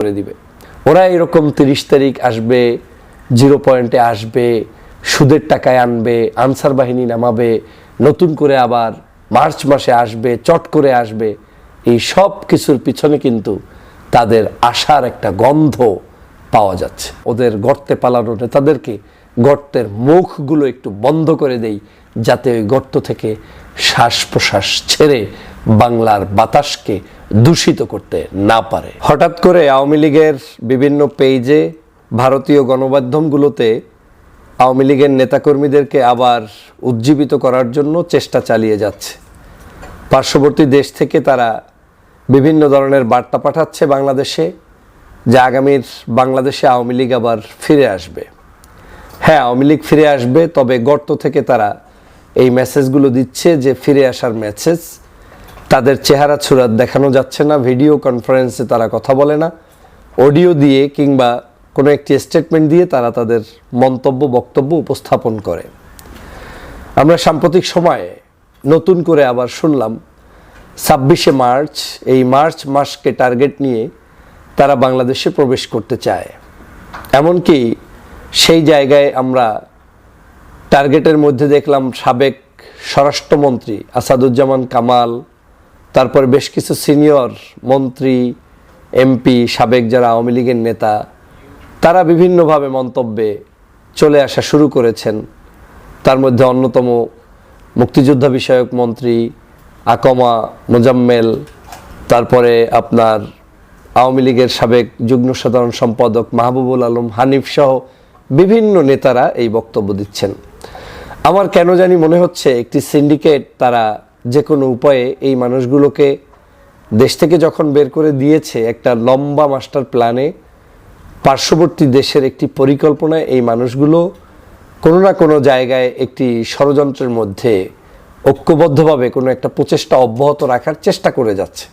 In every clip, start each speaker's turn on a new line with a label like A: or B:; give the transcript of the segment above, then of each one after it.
A: করে দিবে। ওরা এরকম তিরিশ তারিখ আসবে, জিরো পয়েন্টে আসবে, সুদের টাকায় আনবে, আনসার বাহিনী নামাবে, নতুন করে আবার মার্চ মাসে আসবে, চট করে আসবে। এই সব কিছুর পিছনে কিন্তু তাদের আশার একটা গন্ধ পাওয়া যাচ্ছে। ওদের গর্তে পালানো নেতাদেরকে গর্তের মুখগুলো একটু বন্ধ করে দেই, যাতে ওই গর্ত থেকে শ্বাস প্রশ্বাস ছেড়ে বাংলার বাতাসকে দূষিত করতে না পারে। হঠাৎ করে আওয়ামী লীগের বিভিন্ন পেজে ভারতীয় গণমাধ্যমগুলোতে আওয়ামী লীগের নেতাকর্মীদেরকে আবার উজ্জীবিত করার জন্য চেষ্টা চালিয়ে যাচ্ছে। পার্শ্ববর্তী দেশ থেকে তারা বিভিন্ন ধরনের বার্তা পাঠাচ্ছে বাংলাদেশে, যে আগামীর বাংলাদেশে আওয়ামী লীগ আবার ফিরে আসবে। হ্যাঁ আওয়ামী লীগ ফিরে আসবে, তবে গর্ত থেকে তারা এই মেসেজগুলো দিচ্ছে যে ফিরে আসার মেসেজ তাদের চেহারা ছুরাত দেখানো যাচ্ছে না, ভিডিও কনফারেন্সে তারা কথা বলে না। অডিও দিয়ে কিংবা কোনো একটি স্টেটমেন্ট দিয়ে তারা তাদের মন্তব্য, বক্তব্য উপস্থাপন করে। আমরা সাম্প্রতিক সময়ে নতুন করে আবার শুনলাম, ছাব্বিশে মার্চ, এই মার্চ মাসকে টার্গেট নিয়ে তারা বাংলাদেশে প্রবেশ করতে চায়। এমনকি সেই জায়গায় আমরা টার্গেটের মধ্যে দেখলাম সাবেক স্বরাষ্ট্রমন্ত্রী আসাদুজ্জামান কামাল তারপর বেশ কিছু সিনিয়র মন্ত্রী, এমপি, সাবেক যারা আওয়ামী লীগের নেতা, তারা বিভিন্নভাবে মন্তব্যে চলে আসা শুরু করেছেন। তার মধ্যে অন্যতম মুক্তিযোদ্ধা বিষয়ক মন্ত্রী আকমা মোজাম্মেল, তারপরে আপনার আওয়ামী লীগের সাবেক যুগ্ম সাধারণ সম্পাদক মাহবুবুল আলম হানিফ সহ বিভিন্ন নেতারা এই বক্তব্য দিচ্ছেন। আমার কেন জানি মনে হচ্ছে একটি সিন্ডিকেট তারা যে কোনো উপায়ে এই মানুষগুলোকে দেশ থেকে যখন বের করে দিয়েছে একটা লম্বা মাস্টার প্ল্যানে, পার্শ্ববর্তী দেশের একটি পরিকল্পনায় এই মানুষগুলো কোনো না কোনো জায়গায় একটি ষড়যন্ত্রের মধ্যে ঐক্যবদ্ধভাবে কোনো একটা প্রচেষ্টা অব্যাহত রাখার চেষ্টা করে যাচ্ছে।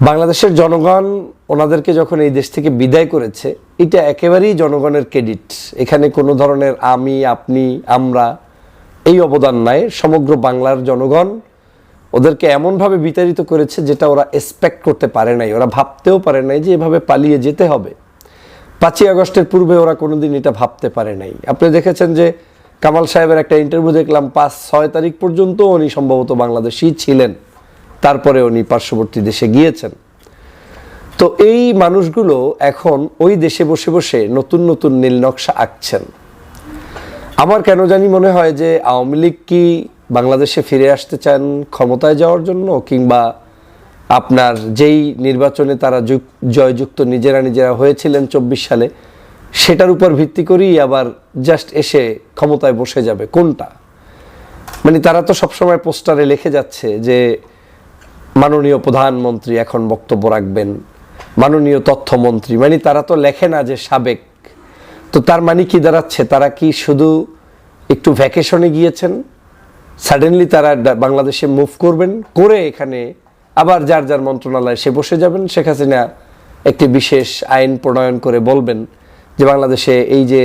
A: বাংলাদেশের জনগণ ওনাদেরকে যখন এই দেশ থেকে বিদায় করেছে, এটা একেবারেই জনগণের ক্রেডিট। এখানে কোনো ধরনের আমি, আপনি, আমরা এই অবদান নাই। সমগ্র বাংলার জনগণ ওদেরকে এমনভাবে বিতাড়িত করেছে যেটা ওরা এক্সপেক্ট করতে পারে নাই। ওরা ভাবতেও পারে নাই যে এভাবে পালিয়ে যেতে হবে। পাঁচই আগস্টের পূর্বে ওরা কোনোদিন এটা ভাবতে পারে নাই। আপনি দেখেছেন যে কামাল সাহেবের একটা ইন্টারভিউ দেখলাম, পাঁচ, ছয় তারিখ পর্যন্ত উনি সম্ভবত বাংলাদেশেই ছিলেন। তারপরে উনি পার্শ্ববর্তী দেশে গিয়েছেন। তো এই মানুষগুলো এখন ওই দেশে বসে বসে নতুন নতুন নীল নকশা আঁকছেন। আমার কেন জানি মনে হয় যে আওয়ামী লীগ কি বাংলাদেশে ফিরে আসতে চান ক্ষমতায় যাওয়ার জন্য, কিংবা আপনার যেই নির্বাচনে তারা যুক- জয়যুক্ত নিজেরা নিজেরা হয়েছিলেন চব্বিশ সালে, সেটার উপর ভিত্তি করেই আবার জাস্ট এসে ক্ষমতায় বসে যাবে, কোনটা? মানে তারা তো সবসময় পোস্টারে লিখে যাচ্ছে যে, মাননীয় প্রধানমন্ত্রী এখন বক্তব্য রাখবেন, মাননীয় তথ্যমন্ত্রী মানে তারা তো লেখে না যে সাবেক তো তার মানে কি দাঁড়াচ্ছে? তারা কি শুধু একটু ভ্যাকেশনে গিয়েছেন? সাডেনলি তারা বাংলাদেশে মুভ করবেন, করে এখানে আবার যার যার মন্ত্রণালয়ে সে বসে যাবেন। শেখ হাসিনা একটি বিশেষ আইন প্রণয়ন করে বলবেন যে, বাংলাদেশে এই যে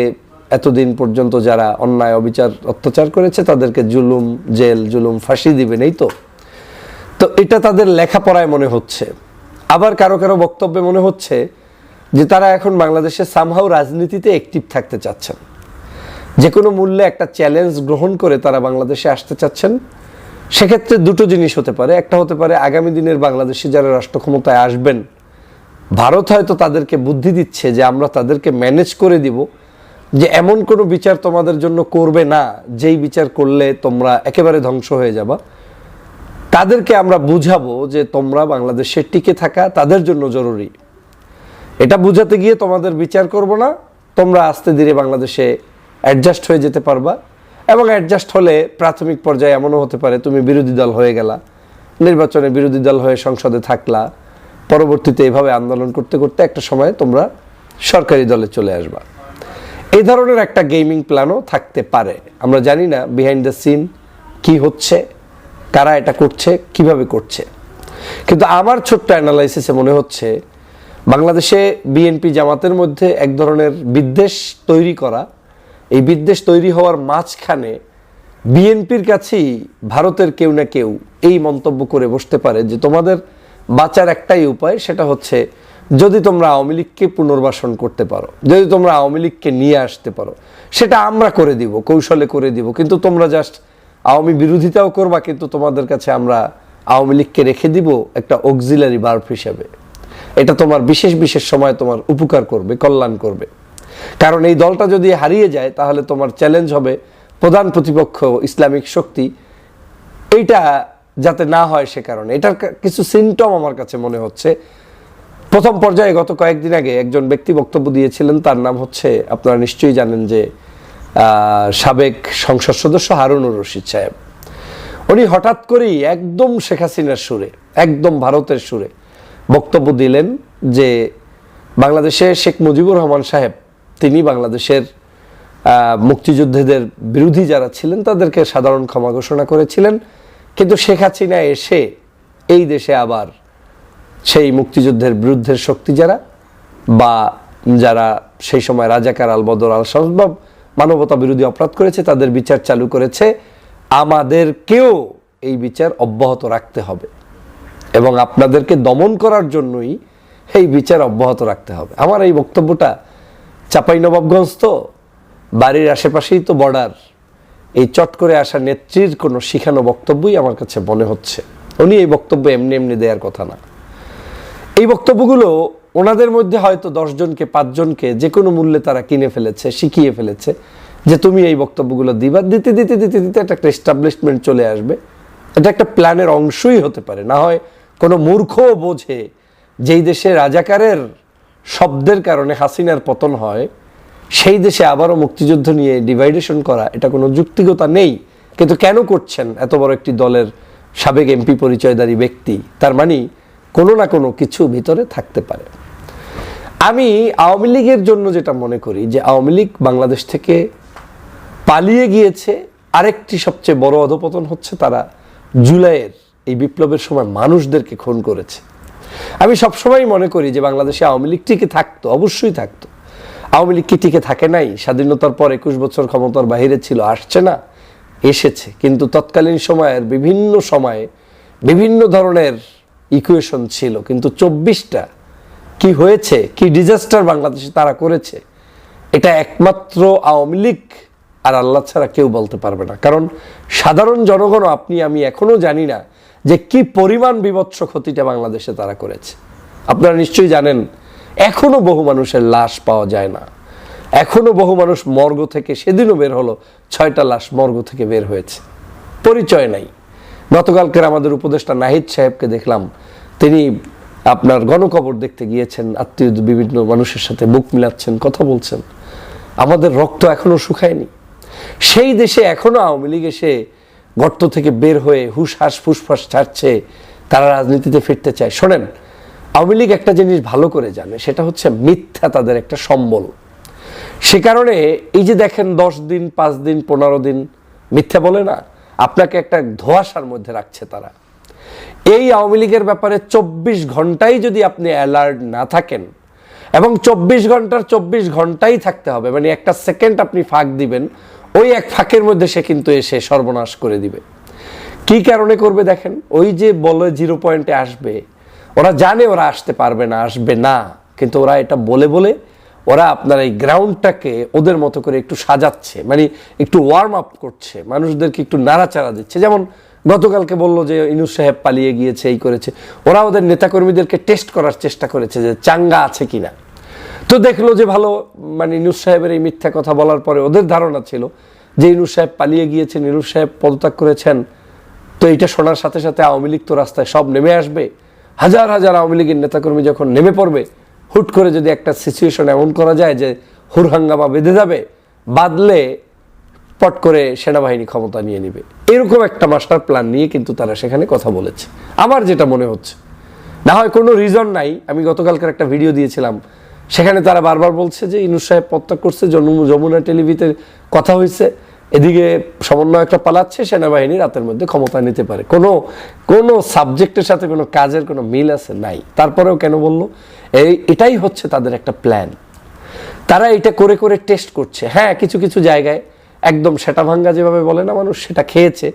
A: এতদিন পর্যন্ত যারা অন্যায়, অবিচার, অত্যাচার করেছে, তাদেরকে জুলুম, জেল, জুলুম, ফাঁসি দিবেন। এই তো। তো এটা তাদের লেখাপড়ায় মনে হচ্ছে। আবার কারও কারও বক্তব্যে মনে হচ্ছে যে তারা এখন বাংলাদেশে সামহাও রাজনীতিতে অ্যাক্টিভ থাকতে চাচ্ছেন। যে কোনো মূল্যে একটা চ্যালেঞ্জ গ্রহণ করে তারা বাংলাদেশে আসতে চাচ্ছেন। সেক্ষেত্রে দুটো জিনিস হতে পারে। একটা হতে পারে আগামী দিনের বাংলাদেশে যারা রাষ্ট্র ক্ষমতায় আসবেন, ভারত হয়তো তাদেরকে বুদ্ধি দিচ্ছে যে আমরা তাদেরকে ম্যানেজ করে দিব যে এমন কোনো বিচার তোমাদের জন্য করবে না, যেই বিচার করলে তোমরা একেবারে ধ্বংস হয়ে যাবা। তাদেরকে আমরা বুঝাবো যে তোমরা বাংলাদেশে টিকে থাকা তাদের জন্য জরুরি। এটা বুঝাতে গিয়ে তোমাদের বিচার করব না। তোমরা আস্তে ধীরে বাংলাদেশে অ্যাডজাস্ট হয়ে যেতে পারবা এবং অ্যাডজাস্ট হলে প্রাথমিক পর্যায়ে এমনও হতে পারে, তুমি বিরোধী দল হয়ে গেলা, নির্বাচনে বিরোধী দল হয়ে সংসদে থাকলা, পরবর্তীতে এভাবে আন্দোলন করতে করতে একটা সময় তোমরা সরকারি দলে চলে আসবা। এই ধরনের একটা গেমিং প্ল্যানও থাকতে পারে। আমরা জানি না বিহাইন্ড দ্য সিন কি হচ্ছে, কারা এটা করছে, কীভাবে করছে। কিন্তু আমার ছোট্ট অ্যানালাইসিসে মনে হচ্ছে বাংলাদেশে বিএনপি জামাতের মধ্যে এক ধরনের বিদ্বেষ তৈরি করা। এই বিদ্বেষ তৈরি হওয়ার মাঝখানে বিএনপির কাছেই ভারতের কেউ না কেউ এই মন্তব্য করে বসতে পারে যে তোমাদের বাঁচার একটাই উপায় সেটা হচ্ছে যদি তোমরা আওয়ামী লীগকে পুনর্বাসন করতে পারো, যদি তোমরা আওয়ামী লীগকে নিয়ে আসতে পারো, সেটা আমরা করে দিব, কৌশলে করে দিব, কিন্তু তোমরা জাস্ট আওয়ামী বিরোধিতাও করবা, কিন্তু তোমাদের কাছে আমরা আওয়ামী লীগকে রেখে দিব একটা অক্সিলারি বার্ফ হিসাবে। এটা তোমার বিশেষ বিশেষ সময় তোমার উপকার করবে, কল্যাণ করবে। কারণ এই দলটা যদি হারিয়ে যায়, তাহলে তোমার চ্যালেঞ্জ হবে প্রধান প্রতিপক্ষ ইসলামিক শক্তি। এইটা যাতে না হয় সে কারণে। এটার কিছু সিমটম আমার কাছে মনে হচ্ছে। প্রথম পর্যায়ে গত কয়েকদিন আগে একজন ব্যক্তি বক্তব্য দিয়েছিলেন, তার নাম হচ্ছে, আপনারা নিশ্চয়ই জানেন যে সাবেক সংসদ সদস্য হারুনুর রশিদ সাহেব। উনি হঠাৎ করেই একদম শেখ হাসিনার সুরে, একদম ভারতের সুরে বক্তব্য দিলেন যে বাংলাদেশে শেখ মুজিবুর রহমান সাহেব, তিনি বাংলাদেশের মুক্তিযোদ্ধাদের বিরোধী যারা ছিলেন, তাদেরকে সাধারণ ক্ষমা ঘোষণা করেছিলেন। কিন্তু শেখ হাসিনা এসে এই দেশে আবার সেই মুক্তিযুদ্ধের বিরুদ্ধের শক্তি যারা, বা যারা সেই সময় রাজাকার আল বদর আল সসবাব মানবতা বিরোধী অপরাধ করেছে, তাদের বিচার চালু করেছে। আমাদেরকেও এই বিচার অব্যাহত রাখতে হবে। এবং আপনাদেরকে দমন করার জন্যই এই বিচার অব্যাহত রাখতে হবে। আমার এই বক্তব্যটা চাপাই নবাবগঞ্জ তো, বাড়ির আশেপাশেই তো বর্ডার। এই চট করে আসা নেত্রীর কোনো শিখানো বক্তব্যই আমার কাছে মনে হচ্ছে। উনি এই বক্তব্য এমনি এমনি দেওয়ার কথা না। এই বক্তব্যগুলো ওনাদের মধ্যে হয়তো দশজনকে, পাঁচজনকে যে কোনো মূল্যে তারা কিনে ফেলেছে, শিখিয়ে ফেলেছে যে তুমি এই বক্তব্যগুলো দিবা। দিতে দিতে দিতে দিতে একটা এস্টাবলিশমেন্ট চলে আসবে। এটা একটা প্ল্যানের অংশই হতে পারে। না হয় কোনো মূর্খ বোঝে যেই দেশে রাজাকারের শব্দের কারণে হাসিনার পতন হয়, সেই দেশে আবারও মুক্তিযুদ্ধ নিয়ে ডিভাইডেশন করা, এটা কোনো যুক্তিগতা নেই। কিন্তু কেন করছেন এত বড় একটি দলের সাবেক এমপি পরিচয়দারী ব্যক্তি? তার মানে কোনো না কোনো কিছু ভিতরে থাকতে পারে। আমি আওয়ামী লীগের জন্য যেটা মনে করি, যে আওয়ামী লীগ বাংলাদেশ থেকে পালিয়ে গিয়েছে, আরেকটি সবচেয়ে বড় অধপতন হচ্ছে তারা জুলাইয়ের এই বিপ্লবের সময় মানুষদেরকে খুন করেছে। আমি সবসময় মনে করি যে বাংলাদেশে আওয়ামী লীগ টিকে থাকতো, অবশ্যই থাকতো। আওয়ামী লীগ কি টিকে থাকে নাই? স্বাধীনতার পর একুশ বছর ক্ষমতার বাহিরে ছিল, আসছে না, এসেছে। কিন্তু তৎকালীন সময়ের বিভিন্ন সময়ে বিভিন্ন ধরনের ইকুয়েশন ছিল। কিন্তু চব্বিশটা কি হয়েছে, কি ডিজাস্টার বাংলাদেশে তারা করেছে, এটা একমাত্র আওয়ামী লীগ আর আল্লাহ ছাড়া কেউ বলতে পারবে না। কারণ সাধারণ জনগণ আপনি, আমি এখনও জানি না যে কি পরিমাণ বিভৎস ক্ষতিটা বাংলাদেশে তারা করেছে। আপনারা নিশ্চয়ই জানেন, এখনও বহু মানুষের লাশ পাওয়া যায় না। এখনও বহু মানুষ মর্গ থেকে সেদিনও বের হলো, ছয়টা লাশ মর্গ থেকে বের হয়েছে। পরিচয় নাই। গতকালকের আমাদের উপদেষ্টা নাহিদ সাহেবকে দেখলাম, তিনি আপনার গণকবর দেখতে গিয়েছেন, আত্মীয় বিভিন্ন মানুষের সাথে বুক মিলাচ্ছেন, কথা বলছেন। আমাদের রক্ত এখনও শুকায়নি। সেই দেশে এখনও আওয়ামী লীগ এসে গর্ত থেকে বের হয়ে হুশ হাস ফুসফাস ছাড়ছে, তারা রাজনীতিতে ফিরতে চায়। শোনেন, আওয়ামী লীগ একটা জিনিস ভালো করে জানে, সেটা হচ্ছে মিথ্যা তাদের একটা সম্বল। সে কারণে এই যে দেখেন দশ দিন, পাঁচ দিন, পনেরো দিন, মিথ্যা বলে না, আপনাকে একটা ধোয়াশার মধ্যে রাখছে তারা। এই আওয়ামী লীগের ব্যাপারে চব্বিশ ঘন্টাই যদি আপনি অ্যালার্ট না থাকেন, এবং চব্বিশ ঘণ্টার চব্বিশ ঘন্টাই থাকতে হবে মানে একটা সেকেন্ড আপনি ফাঁক দিবেন ওই এক ফাঁকের মধ্যে সে কিন্তু এসে সর্বনাশ করে দিবে। কি কারণে করবে দেখেন? ওই যে বলে জিরো পয়েন্টে আসবে, ওরা জানে ওরা আসতে পারবে না, আসবে না। কিন্তু ওরা এটা বলে বলে ওরা আপনার এই গ্রাউন্ডটাকে ওদের মতো করে একটু সাজাচ্ছে মানে একটু ওয়ার্ম আপ করছে, মানুষদেরকে একটু নাড়াচাড়া দিচ্ছে। যেমন গতকালকে বলল যে ইনুস সাহেব পালিয়ে গিয়েছে, এই করেছে। ওরা ওদের নেতাকর্মীদেরকে টেস্ট করার চেষ্টা করেছে যে চাঙ্গা আছে কিনা। তো দেখল যে ভালো মানে ইনুস সাহেবের এই মিথ্যা কথা বলার পরে ওদের ধারণা ছিল যে ইনুস সাহেব পালিয়ে গিয়েছেন, ইনুস সাহেব পদত্যাগ করেছেন, তো এইটা শোনার সাথে সাথে আওয়ামী লীগ তো রাস্তায় সব নেমে আসবে। হাজার হাজার আওয়ামী লীগের নেতাকর্মী যখন নেমে পড়বে, হুট করে যদি একটা সিচুয়েশন এমন করা যায় যে হুরহাঙ্গামা বেঁধে যাবে বাদলে পট করে সেনাবাহিনী ক্ষমতা নিয়ে নিবে। এরকম একটা মাস্টার প্ল্যান নিয়ে কিন্তু তারা সেখানে কথা বলেছে। আমার যেটা মনে হচ্ছে, না হয় কোনো রিজন নাই, আমি গতকালকার একটা ভিডিও দিয়েছিলাম সেখানে তারা বারবার বলছে যে ইনুস সাহেব প্রত্যাগ করছে যমুনা টেলিভিতে কথা হয়েছে। এদিকে সমন্বয় একটা পালাচ্ছে, সেনাবাহিনী রাতের মধ্যে ক্ষমতা নিতে পারে। কোনো কোনো সাবজেক্টের সাথে কোনো কাজের কোনো মিল আছে? নাই। তারপরেও কেন বলল? এই, এটাই হচ্ছে তাদের একটা প্ল্যান তারা এটা করে করে টেস্ট করছে। হ্যাঁ কিছু কিছু জায়গায় একদম সেটা ভাঙ্গা যেভাবে বলে না মানুষ, সেটা খেয়েছে।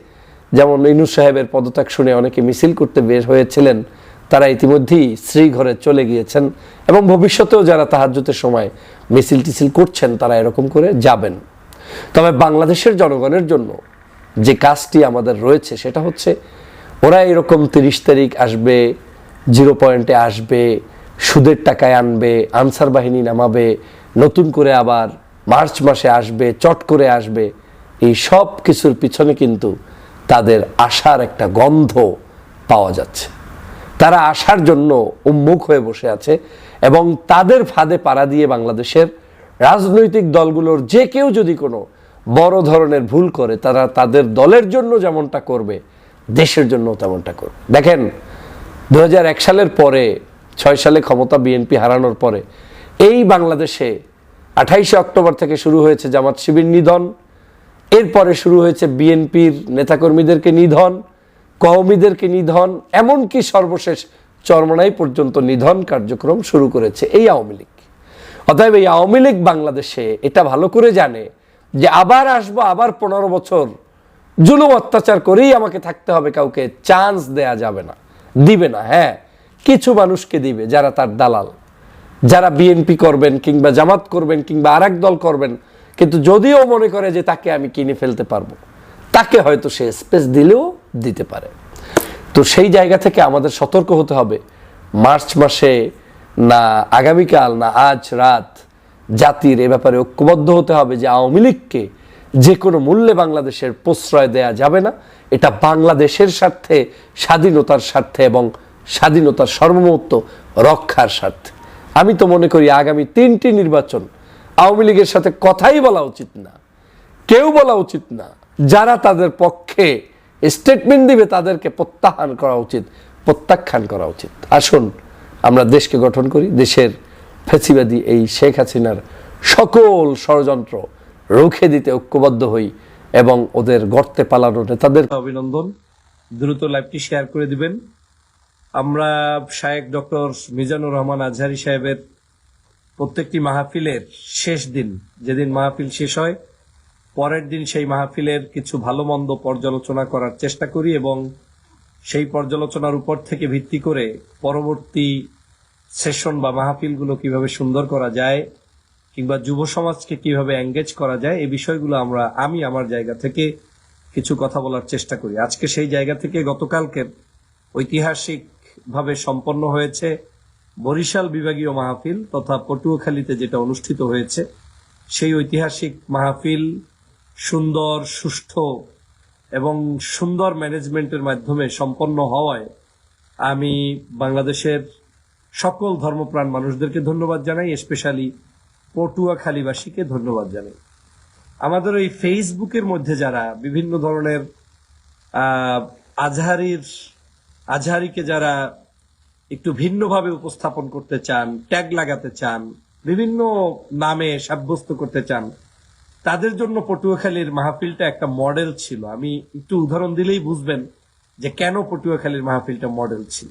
A: যেমন ইনুস সাহেবের পদত্যাগ শুনে অনেকে মিছিল করতে বের হয়েছিলেন। তারা ইতিমধ্যেই শ্রীঘরে চলে গিয়েছেন এবং ভবিষ্যতেও যারা তাহাজ্জুতের সময় মিছিল টিছিল করছেন, তারা এরকম করে যাবেন। তবে বাংলাদেশের জনগণের জন্য যে কাজটি আমাদের রয়েছে, সেটা হচ্ছে ওরা এরকম তিরিশ তারিখ আসবে, জিরো পয়েন্টে আসবে, সুদের টাকায় আনবে, আনসার বাহিনী নামাবে, নতুন করে আবার মার্চ মাসে আসবে, চট করে আসবে। এই সব কিছুর পিছনে কিন্তু তাদের আশার একটা গন্ধ পাওয়া যাচ্ছে। তারা আসার জন্য উন্মুখ হয়ে বসে আছে এবং তাদের ফাঁদে পাড়া দিয়ে বাংলাদেশের রাজনৈতিক দলগুলোর যে কেউ যদি কোনো বড় ধরনের ভুল করে, তারা তাদের দলের জন্য যেমনটা করবে, দেশের জন্য তেমনটা করবে। দেখেন দু হাজার এক সালের পরে, ছয় সালে ক্ষমতা বিএনপি হারানোর পরে, এই বাংলাদেশে আঠাইশে অক্টোবর থেকে শুরু হয়েছে জামাত শিবির নিধন, এরপরে শুরু হয়েছে বিএনপির নেতাকর্মীদেরকে নিধন কওমিদেরকে নিধন, এমনকি সর্বশেষ চরমনাই পর্যন্ত নিধন কার্যক্রম শুরু করেছে এই আওয়ামী লীগ। অতএব এই আওয়ামী লীগ বাংলাদেশে এটা ভালো করে জানে যে আবার আসব, আবার পনেরো বছর জুলুম অত্যাচার করেই আমাকে থাকতে হবে, কাউকে চান্স দেয়া যাবে না, দিবে না হ্যাঁ। কিছু মানুষকে দিবে যারা তার দালাল। যারা বিএনপি করবেন কিংবা জামাত করবেন কিংবা আরেক দল করবেন, কিন্তু যদিও মনে করে যে তাকে আমি কিনে ফেলতে পারব। তাকে হয়তো সে স্পেস দিলেও দিতে পারে। তো সেই জায়গা থেকে আমাদের সতর্ক হতে হবে, মার্চ মাসে না আগামীকাল না আজ রাত জাতির এ ব্যাপারে ঐক্যবদ্ধ হতে হবে যে আওয়ামী লীগকে যে কোনো মূল্যে বাংলাদেশের প্রশ্রয় দেয়া যাবে না। এটা বাংলাদেশের স্বার্থে, স্বাধীনতার স্বার্থে এবং স্বাধীনতার সর্বমত্ত রক্ষার স্বার্থে। আমি তো মনে করি আগামী তিনটি নির্বাচন আওয়ামী লীগের সাথে কথাই বলা উচিত না, কেউ বলা উচিত না যারা তাদের পক্ষে স্টেটমেন্ট দিবে, তাদেরকে প্রত্যাখ্যান করা উচিত। প্রত্যাখ্যান করা উচিত। আসুন, আমরা দেশকে গঠন করি। দেশের ফেসিবাদী এই শেখ হাসিনার সকল ষড়যন্ত্র রুখে দিতে ঐক্যবদ্ধ হই এবং ওদের গর্তে পালানো নেতাদের
B: অভিনন্দন। দ্রুত লাইভটি শেয়ার করে দিবেন। আমরা শায়েক ডক্টর মিজানুর রহমান আজহারি সাহেবের প্রত্যেকটি মাহফিলের শেষ দিন, যেদিন মাহফিল শেষ হয় পরের দিন সেই মাহফিলের কিছু ভালো মন্দ পর্যালোচনা করার চেষ্টা করি এবং সেই পর্যালোচনার উপর থেকে ভিত্তি করে পরবর্তী সেশন বা মাহফিলগুলো কীভাবে সুন্দর করা যায় কিংবা যুব সমাজকে কীভাবে এঙ্গেজ করা যায়, এই বিষয়গুলো আমরা, আমি আমার জায়গা থেকে কিছু কথা বলার চেষ্টা করি। আজকে সেই জায়গা থেকে গতকালকের ঐতিহাসিক ভাবে সম্পন্ন হয়েছে বরিশাল বিভাগীয় মাহফিল তথা পটুয়াখালীতে যেটা অনুষ্ঠিত হয়েছে, সেই ঐতিহাসিক মাহফিল সুন্দর, সুষ্ঠু এবং সুন্দর ম্যানেজমেন্টের মাধ্যমে সম্পন্ন হওয়ায় আমি বাংলাদেশের সকল ধর্মপ্রাণ মানুষদেরকে ধন্যবাদ জানাই স্পেশালি পটুয়াখালীবাসীকে ধন্যবাদ জানাই। আমাদের এই ফেসবুকের মধ্যে যারা বিভিন্ন ধরনের আজহারির, আজহারিকে যারা একটু ভিন্নভাবে উপস্থাপন করতে চান, ট্যাগ লাগাতে চান, বিভিন্ন নামে সাব্যস্ত করতে চান তাদের জন্য পটুয়াখালীর মাহফিলটা একটা মডেল ছিল। আমি একটু উদাহরণ দিলেই বুঝবেন যে কেন পটুয়াখালীর মাহফিলটা মডেল ছিল।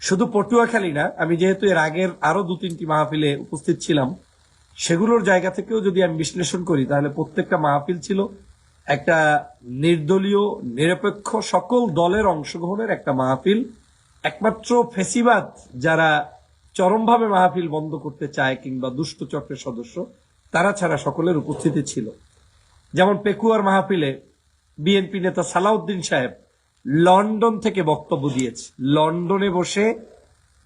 B: শুধু পটুয়াখালী না, আমি যেহেতু এর আগের আরও দু তিনটি মাহফিলে উপস্থিত ছিলাম, সেগুলোর জায়গা থেকেও যদি আমি বিশ্লেষণ করি, তাহলে প্রত্যেকটা মাহফিল ছিল একটা নির্দলীয়, নিরপেক্ষ সকল দলের অংশগ্রহণের একটা মাহফিল। একমাত্র ফেসিবাদ যারা চরমভাবে মাহফিল বন্ধ করতে চায় কিংবা দুষ্ট চক্রের সদস্য তারা ছাড়া সকলের উপস্থিতি ছিল। যেমন পেকুয়ার মাহফিলে বিএনপি নেতা সালাউদ্দিন সাহেব লন্ডন থেকে বক্তব্য দিয়েছে। লন্ডনে বসে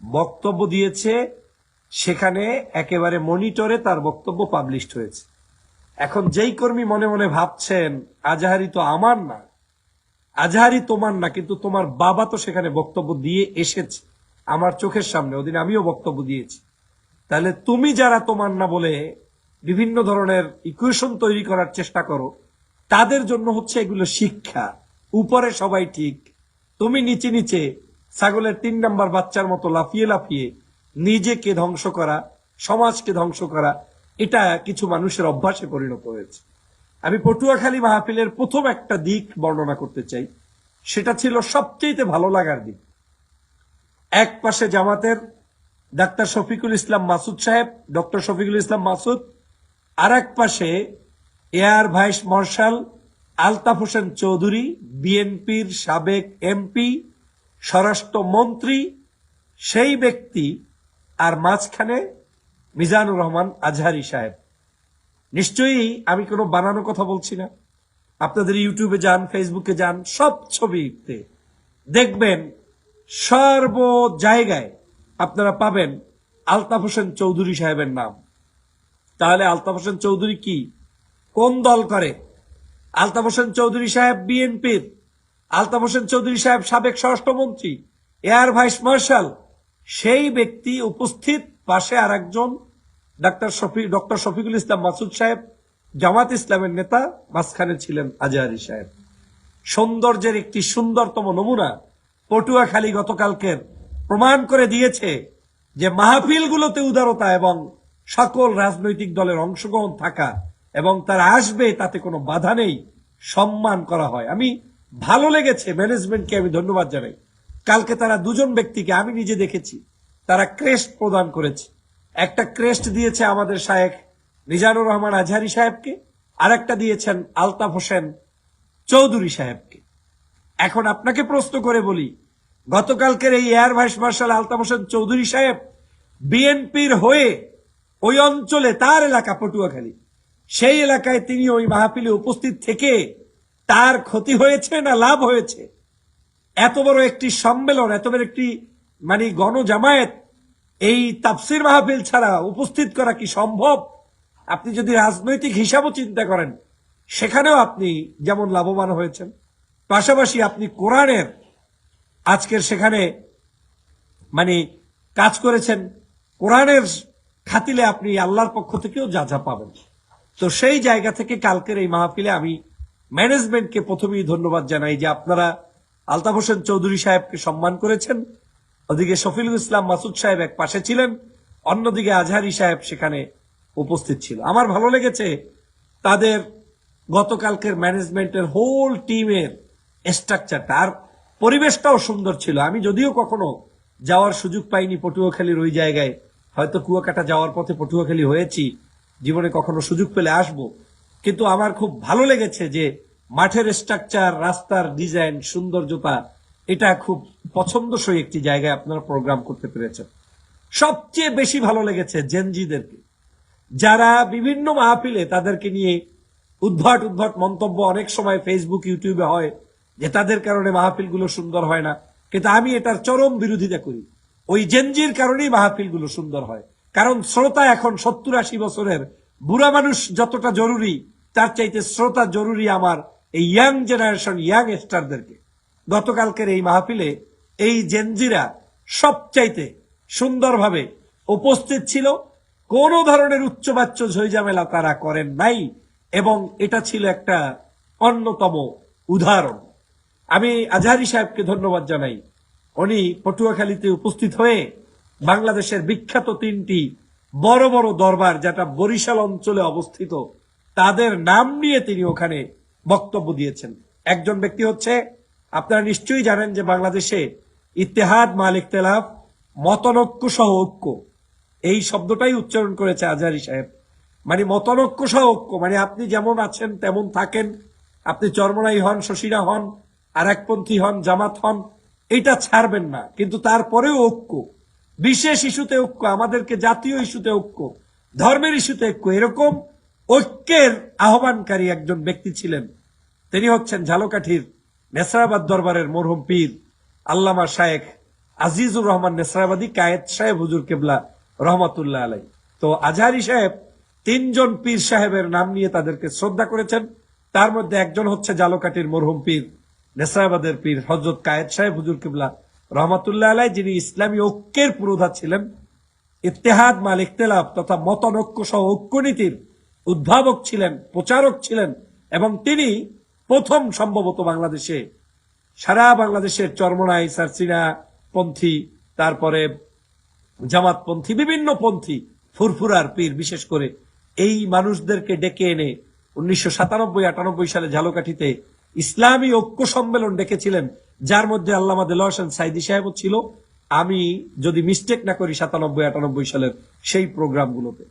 B: বক্তব্য দিয়েছে, সেখানে একেবারে মনিটরে তার বক্তব্য পাবলিশড হয়েছে। এখন যেই কর্মী মনে মনে ভাবছেন, আজাহারি তো আমার না, আজহারি তোমার না, কিন্তু তোমার বাবা তো সেখানে বক্তব্য দিয়ে এসেছে, আমার চোখের সামনে। ওদিন আমিও বক্তব্য দিয়েছি। তাহলে তুমি যারা তোমার না বলে বিভিন্ন ধরনের ইকুয়েশন তৈরি করার চেষ্টা করো। তাদের জন্য হচ্ছে এগুলো শিক্ষা। উপরে সবাই ঠিক। তুমি নিচে নিচে ছাগলের তিন নাম্বার বাচ্চার মতো লাফিয়ে লাফিয়ে নিজেকে ধ্বংস করা, সমাজকে ধ্বংস করা, এটা কিছু মানুষের অভ্যাসে পরিণত হয়েছে। আমি পটুয়াখালী মাহফিলের প্রথম একটা দিক বর্ণনা করতে চাই। সেটা ছিল সবচেয়ে ভালো লাগার দিক। এক পাশে জামাতের ডাক্তার শফিকুল ইসলাম মাসুদ সাহেব, ডক্টর শফিকুল ইসলাম মাসুদ আর এক পাশে air vice marshal Altaf Hossain Chowdhury, বিএনপির সাবেক এমপি, স্বরাষ্ট্রমন্ত্রী, সেই ব্যক্তি আর মাঝখানে মিজানুর রহমান আজহারি সাহেব। নিশ্চয়ই আমি কোনো বানানো কথা বলছি না। আপনাদের ইউটিউবে যান, ফেসবুকে যান, সব ছবিতে দেখবেন সর্ব জায়গায় আপনারা পাবেন আলতাফ হোসেন চৌধুরী সাহেবের নাম। তাহলে আলতাফ হোসেন চৌধুরী কি? কোন দল করে? আলতাফ হোসেন চৌধুরী সাহেব বিএনপির। আলতাফ হোসেন চৌধুরী সাহেব সাবেক স্বরাষ্ট্রমন্ত্রী, এয়ার ভাইস মার্শাল। সেই ব্যক্তি উপস্থিত পাশে আর একজন ডাক্তার শফি, ডক্টর শফিকুল ইসলাম মাসুদ সাহেব, জামাত ইসলামের নেতা, মাঝখানে ছিলেন আজহারি সাহেব। সৌন্দর্যের একটি সুন্দরতম নমুনা পটুয়াখালী গতকালকের প্রমাণ করে দিয়েছে যে মাহফিলগুলোতে উদারতা এবং সকল রাজনৈতিক দলের অংশগ্রহণ থাকা এবং তারা আসবে তাতে কোনো বাধা নেই, সম্মান করা হয়। আমি ভালো লেগেছে ম্যানেজমেন্টকে আমি ধন্যবাদ জানাই। কালকে তারা দুজন ব্যক্তিকে আমি নিজে দেখেছি। তারা ক্রেস্ট প্রদান করেছে। একটা ক্রেস্ট দিয়েছে আমাদের শায়েখ নিজানুর রহমান আজহারি সাহেবকে আর একটা দিয়েছেন আলতাফ হোসেন চৌধুরী সাহেবকে। এখন আপনাকে প্রশ্ন করে বলি, গতকালকের এই air vice marshal Altaf Hossain Chowdhury সাহেব বিএনপির হয়ে ওই অঞ্চলে তার এলাকা পটুয়াখালী। সেই এলাকায় তিনি ওই মাহফিলে উপস্থিত থেকে তার ক্ষতি হয়েছে না লাভ হয়েছে? এত বড় একটি সম্মেলন, এত বড় একটি মানে গণজামায়াত, এই তাফসির মাহফিল ছাড়া উপস্থিত করা কি সম্ভব? আপনি যদি রাজনৈতিক হিসাবও চিন্তা করেন, সেখানেও আপনি যেমন লাভবান হয়েছেন। পাশাপাশি আপনি কোরআনের, আজকের সেখানে মানে কাজ করেছেন। কোরআনের খাতিলে আপনি আল্লাহর পক্ষ থেকেও যা যা পাবেন। তো সেই জায়গা থেকে কালকের এই মাহফিলে আমি ম্যানেজমেন্টকে প্রথমেই ধন্যবাদ জানাই যে আপনারা আলতাফ হোসেন চৌধুরী সাহেবকে সম্মান করেছেন। ওদিকে শফিলুল ইসলাম মাসুদ সাহেব এক পাশে ছিলেন। অন্যদিকে আজহারি সাহেব সেখানে উপস্থিত ছিল। আমার ভালো লেগেছে তাদের গতকালকের ম্যানেজমেন্টের হোল টিমের স্ট্রাকচারটা। আর পরিবেশটাও সুন্দর ছিল। আমি যদিও কখনো যাওয়ার সুযোগ পাইনি পটুয়াখালীর ওই জায়গায়। হয়তো কুয়াকাটা যাওয়ার পথে পটুয়াখালী হয়েছি, জীবনে কখনো সুযোগ পেলে আসব। কিন্তু আমার খুব ভালো লেগেছে যে মাঠের স্ট্রাকচার রাস্তার ডিজাইন সৌন্দর্যতা, এটা খুব পছন্দসই একটি জায়গায় আপনারা প্রোগ্রাম করতে পেরেছেন। সবচেয়ে বেশি ভালো লেগেছে জেনজিদেরকে। যারা বিভিন্ন মাহফিলে তাদেরকে নিয়ে উদ্ভট উদ্ভট মন্তব্য অনেক সময় ফেসবুক ইউটিউবে হয় যে তাদের কারণে মাহফিলগুলো সুন্দর হয় না। কিন্তু আমি এটার চরম বিরোধিতা করি। ওই জেনজির কারণেই মাহফিলগুলো সুন্দর হয়। কারণ শ্রোতা এখন সত্তর আশি বছরের বুড়া মানুষ যতটা জরুরি, তার চাইতে শ্রোতা জরুরি আমার এই ইয়াং জেনারেশন, ইয়াং স্টারদেরকে। গতকালকের এই মাহফিলে এই জেনজিরা সবচাইতে সুন্দরভাবে উপস্থিত ছিল। কোন ধরনের উচ্চবাচ্য ঝইঝামেলা তারা করেন নাই এবং এটা ছিল একটা অন্যতম উদাহরণ। আমি আজহারি সাহেবকে ধন্যবাদ জানাই। উনি পটুয়াখালীতে উপস্থিত হয়ে বাংলাদেশের বিখ্যাত তিনটি বড় বড় দরবার, যেটা বরিশাল অঞ্চলে অবস্থিত, তাদের নাম নিয়ে তিনি ওখানে বক্তব্য দিয়েছেন। একজন ব্যক্তি হচ্ছে, আপনারা নিশ্চয়ই জানেন যে বাংলাদেশে ইতিহাদ মালিক তেলাফ মতনৈক্য সহ ঐক্য। এই শব্দটাই উচ্চারণ করেছে আজহারি সাহেব। মানে মতনৈক্য সহ ঐক্য মানে আপনি যেমন আছেন তেমন থাকেন। আপনি চরমনাই হন, শশীরা হন আর একপন্থী হন, জামাত হন এটা ছাড়বেন না, কিন্তু তারপরেও ঐক্য। বিশেষ ইস্যুতে ঐক্য, আমাদেরকে জাতীয় ইস্যুতে ঐক্য, ধর্মের ইস্যুতে ঐক্য, এরকম ঐক্যের আহ্বানকারী একজন ব্যক্তি ছিলেন। তিনি হচ্ছেন ঝালকাঠির নেসরাবাদ দরবারের মরহুম পীর আল্লামা শায়েখ আজিজুর রহমান নেসরাবাদী কায়েদ সাহেব হুজুর কেবলা রহমতুল্লাহ আলাই তো আজহারি সাহেব তিনজন পীর সাহেবের নাম নিয়ে তাদেরকে শ্রদ্ধা করেছেন, তার মধ্যে একজন হচ্ছে জালকাটির মরহুম পীর। নেসরাবাদের পীর হজরত কায়েদ সাহেব হুজুর কেবলা রহমতুল্লাহ আলাই যিনি ইসলামী ঐক্যের পুরোধা ছিলেন, ইত্তেহাদ মাল ইখতলাফ তথা মতনৈক্য সহ ঐক্যনীতির উদ্ভাবক ছিলেন, প্রচারক ছিলেন, এবং তিনি প্রথম সম্ভবত বাংলাদেশে, সারা বাংলাদেশের চরমনাই সারসিনা পন্থী, তারপরে জামাতপন্থী, বিভিন্ন পন্থী ফুরফুরার পীর, বিশেষ করে এই মানুষদেরকে ডেকে এনে উনিশশো সাতানব্বই আটানব্বই সালে ঝালকাঠিতে ইসলামী ঐক্য সম্মেলন ডেকেছিলেন, যার মধ্যে আল্লামা দেল হোসেন সাইদি সাহেবও ছিল। আমি যদি মিস্টেক না করি সাতানব্বই, আটানব্বই সালের সেই প্রোগ্রামগুলোতে।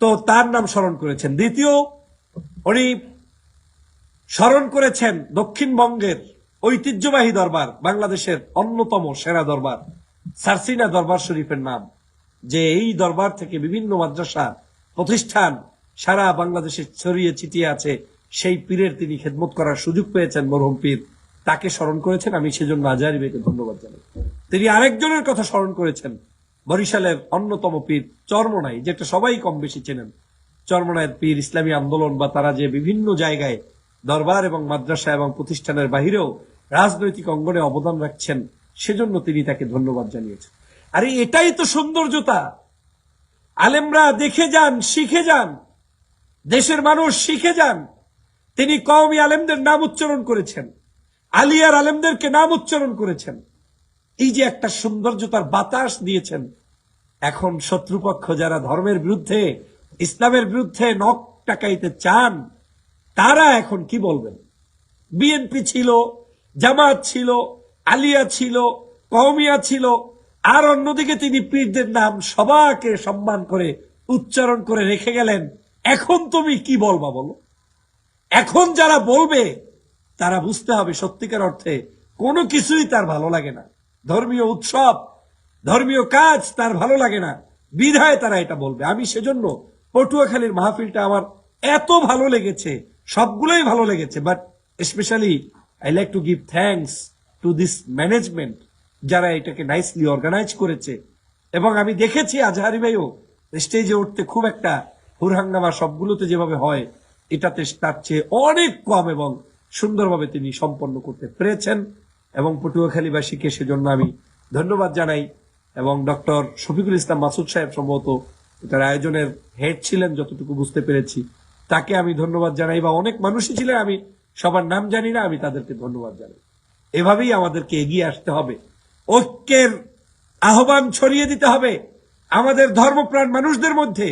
B: তো তার নাম স্মরণ করেছেন। দ্বিতীয়, উনি স্মরণ করেছেন দক্ষিণবঙ্গের ঐতিহ্যবাহী দরবার, বাংলাদেশের অন্যতম সেরা দরবার, সারসিনা দরবার শরীফের নাম, যে এই দরবার থেকে বিভিন্ন মাদ্রাসা, প্রতিষ্ঠান সারা বাংলাদেশে ছড়িয়ে ছিটিয়ে আছে। সেই পীরের তিনি খেদমত করার সুযোগ পেয়েছেন, মরহুম পীর। তাকে স্মরণ করেছেন, আমি সেজন্য আজহারি ভাইকে ধন্যবাদ জানাই। তিনি আরেকজনের কথা স্মরণ করেছেন, বরিশালের অন্যতম পীর চর্মনাই, যেটা সবাই কম বেশি চেনেন। চর্মনায়ের পীর ইসলামী আন্দোলন বা তারা যে বিভিন্ন জায়গায় দরবার এবং মাদ্রাসা এবং প্রতিষ্ঠানের বাহিরেও রাজনৈতিক অঙ্গনে অবদান রাখছেন, সেজন্য তিনি তাকে ধন্যবাদ জানিয়েছেন। আরে, এটাই তো সৌন্দর্যতা। আলেমরা দেখে যান, শিখে যান। দেশের মানুষ শিখে যান। তিনি কওমি আলেমদের নাম উচ্চারণ করেছেন। আলিয়ার আলেমদেরকে নাম উচ্চারণ করেছেন। এই যে একটা সৌন্দর্যতার বাতাস দিয়েছেন, এখন শত্রুপক্ষ যারা ধর্মের বিরুদ্ধে, ইসলামের বিরুদ্ধে নখ টাকাইতে চান, তারা এখন কি বলবেন? বিএনপি ছিল, জামাত ছিল, আলিয়া ছিল কৌমিয়া ছিল, আর অন্যদিকে তিনি পীরদের নাম সবাকে সম্মান করে উচ্চারণ করে রেখে গেলেন। এখন তুমি কি বলবা বলো? এখন যারা বলবে, তারা বুঝতে হবে সত্যিকার অর্থে কোনো কিছুই তার ভালো লাগে না। ধর্মীয় উৎসব, ধর্মীয় কাজ তার ভালো লাগে না। বিধায় তারা এটা বলবে। আমি সেজন্য পটুয়াখালীর মাহফিলটা আমার এত ভালো লেগেছে, সবগুলোই ভালো লেগেছে but specially I like to give thanks to this management যারা এটাকে নাইসলি অর্গানাইজ করেছে। এবং আমি দেখেছি আজহারি ভাইও স্টেজে উঠতে খুব একটা হুরহাঙ্গামা সবগুলোতে যেভাবে হয় এটাতে তার চেয়ে অনেক কম এবং সুন্দরভাবে তিনি সম্পন্ন করতে পেরেছেন এবং পটুয়াখালীবাসীকে সেজন্য আমি ধন্যবাদ জানাই এবং ডক্টর শফিকুল ইসলাম মাসুদ সাহেব সম্ভবত এটার আয়োজনের হেড ছিলেন, যতটুকু বুঝতে পেরেছি। তাকে আমি ধন্যবাদ জানাই বা অনেক মানুষই ছিলেন, আমি সবার নাম জানি না, আমি তাদেরকে ধন্যবাদ জানাই। এভাবেই আমাদেরকে এগিয়ে আসতে হবে। ঐক্যের আহ্বান ছড়িয়ে দিতে হবে। আমাদের ধর্মপ্রাণ মানুষদের মধ্যে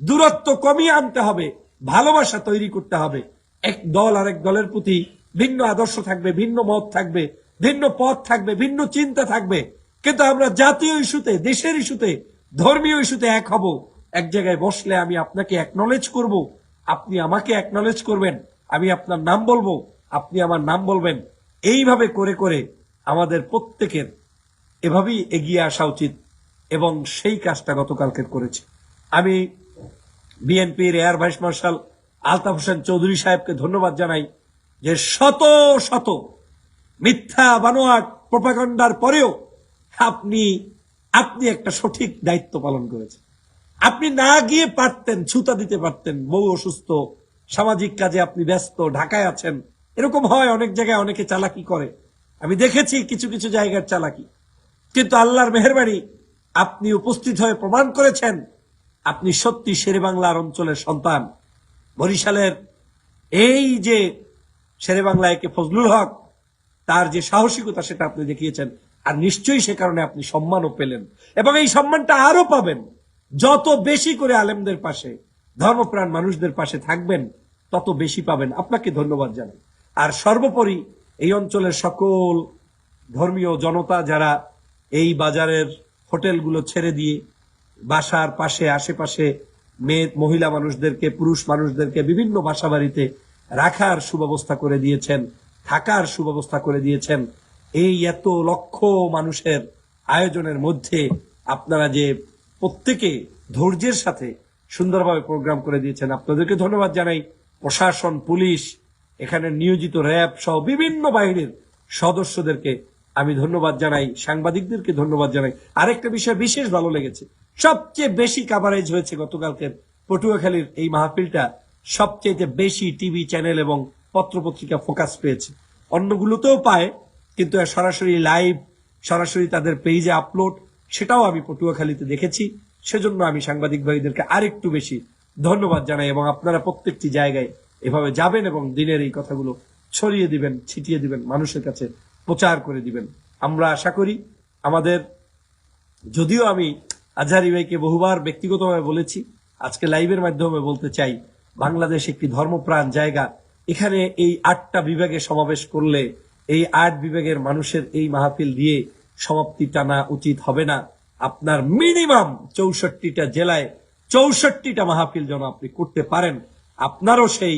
B: দূরত্ব কমিয়ে আনতে হবে। ভালোবাসা তৈরি করতে হবে। এক দল আর এক দলের প্রতি ভিন্ন আদর্শ থাকবে, ভিন্ন মত থাকবে, ভিন্ন পথ থাকবে, ভিন্ন চিন্তা থাকবে। কিন্তু আমরা জাতীয় ইস্যুতে, দেশের ইস্যুতে, ধর্মীয় ইস্যুতে এক হব। এক জায়গায় বসলে আমি আপনাকে একনলেজ করব। আপনি আমাকে একনলেজ করবেন। আমি আপনার নাম বলব। আপনি আমার নাম বলবেন। এইভাবে করে করে আমাদের প্রত্যেকের এভাবেই এগিয়ে আসা উচিত এবং সেই কাজটা গতকালকে করেছে। আমি বিএনপির air vice marshal Altaf Hossain Chowdhury সাহেবকে ধন্যবাদ জানাই যে শত শত মিথ্যা বানোয়াট প্রপাগন্ডার পরেও আপনি আপনি একটা সঠিক দায়িত্ব পালন করেছেন। আপনি না গিয়ে পারতেন, ছুতা দিতে পারতেন, বউ অসুস্থ, সামাজিক কাজে আপনি ব্যস্ত, ঢাকায় আছেন। এরকম হয় অনেক জায়গায় অনেকে চালাকি করে। আমি দেখেছি কিছু কিছু জায়গার চালাকি। কিন্তু আল্লাহর মেহরবানি আপনি উপস্থিত হয়ে প্রমাণ করেছেন আপনি সত্যি শেরে বাংলার অঞ্চলের সন্তান। বরিশালের এই যে শেরে বাংলা একে ফজলুল হক, তার যে সাহসিকতা সেটা আপনি দেখিয়েছেন, আর নিশ্চয়ই সে কারণে আপনি সম্মানও পেলেন। এবং এই সম্মানটা আরও পাবেন। যত বেশি করে আলেমদের পাশে, ধর্মপ্রাণ মানুষদের পাশে থাকবেন, তত বেশি পাবেন। আপনাকে ধন্যবাদ জানাই। আর সর্বোপরি এই অঞ্চলের সকল ধর্মীয় জনতা যারা এই বাজারের হোটেলগুলো ছেড়ে দিয়ে বাসার পাশে, আশেপাশে মেয়ে, মহিলা মানুষদেরকে, পুরুষ মানুষদেরকে বিভিন্ন বাসা বাড়িতে রাখার সুব্যবস্থা করে দিয়েছেন, থাকার সুব্যবস্থা করে দিয়েছেন। এই এত লক্ষ মানুষের আয়োজনের মধ্যে আপনারা যে প্রত্যেকে ধৈর্যের সাথে সুন্দরভাবে প্রোগ্রাম করে দিয়েছেন, আপনাদেরকে ধন্যবাদ জানাই। প্রশাসন, পুলিশ, এখানে নিয়োজিত র্যাব সহ বিভিন্ন বাহিনীর সদস্যদেরকে আমি ধন্যবাদ জানাই, সাংবাদিকদেরকে ধন্যবাদ জানাই। আরেকটা বিষয় বিশেষ ভালো লেগেছে সবচেয়ে বেশি কাভারেজ হয়েছে গতকালকের পটুয়াখালীর এই মাহফিলটা সবচেয়ে বেশি টিভি চ্যানেল এবং পত্রপত্রিকা ফোকাস পেয়েছে। অন্যগুলোতেও পায়, কিন্তু সরাসরি লাইভ সরাসরি তাদের পেজে আপলোড সেটাও আমি পটুয়াখালীতে দেখেছি। সেজন্য আমি সাংবাদিক ভাইদেরকে আরেকটু বেশি ধন্যবাদ জানাই এবং আপনারা প্রত্যেকটি জায়গায় এভাবে যাবেন এবং দিনের এই কথাগুলো ছড়িয়ে দিবেন, ছিটিয়ে দিবেন, মানুষের কাছে প্রচার করে দিবেন। আমরা আশা করি আমাদের, যদিও আমি আজহারি ভাইকে বহুবার ব্যক্তিগতভাবে বলেছি, আজকে লাইভের মাধ্যমে বলতে চাই, বাংলাদেশ একটি ধর্মপ্রাণ জায়গা। এখানে এই আটটা বিভাগে সমাবেশ করলে এই আট বিভাগের মানুষের এই মাহফিল দিয়ে সমাপ্তি টানা উচিত হবে না। আপনার মিনিমাম চৌষট্টিটা জেলায় চৌষট্টিটা মাহফিল যেন আপনি করতে পারেন, আপনারও সেই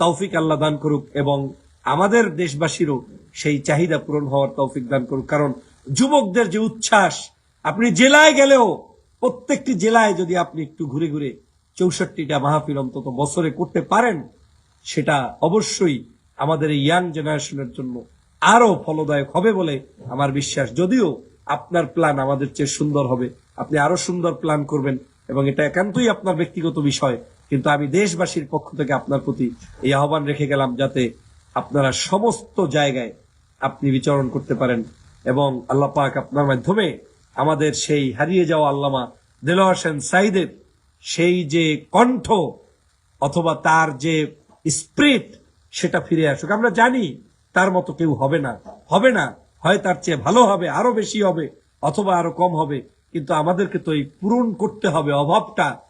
B: তৌফিক আল্লাহ দান করুক এবং আমাদের দেশবাসীরও সেই চাহিদা পূরণ হওয়ার তৌফিক দান করুক। কারণ যুবকদের যে উচ্ছ্বাস, আপনি জেলায় গেলেও প্রত্যেকটি জেলায় যদি আপনি একটু ঘুরে ঘুরে চৌষট্টিটা মাহফিল অন্তত বছরে করতে পারেন, সেটা অবশ্যই আমাদের এই ইয়াং জেনারেশনের জন্য আরও ফলদায়ক হবে বলে আমার বিশ্বাস। যদিও আপনার প্ল্যান আমাদের চেয়ে সুন্দর হবে। আপনি আরও সুন্দর প্ল্যান করবেন এবং এটা একান্তই আপনার ব্যক্তিগত বিষয়, কিন্তু আমি দেশবাসীর পক্ষ থেকে আপনার প্রতি এই আহ্বান রেখে গেলাম যাতে আপনারা সমস্ত জায়গায় আপনি বিচরণ করতে পারেন এবং আল্লাহ পাক আপনার মাধ্যমে আমাদের সেই হারিয়ে যাওয়া আল্লামা দেলোয়ার হোসেন সাইদের সেই যে কণ্ঠ অথবা তার যে স্প্রিট সেটা ফিরে আসুক। আমরা জানি তার মতো কেউ হবে না। হবে না। হয় তার চেয়ে ভালো হবে, আরও বেশি হবে, অথবা আরও কম হবে। কিন্তু আমাদেরকে তো এই পূরণ করতে হবে অভাবটা।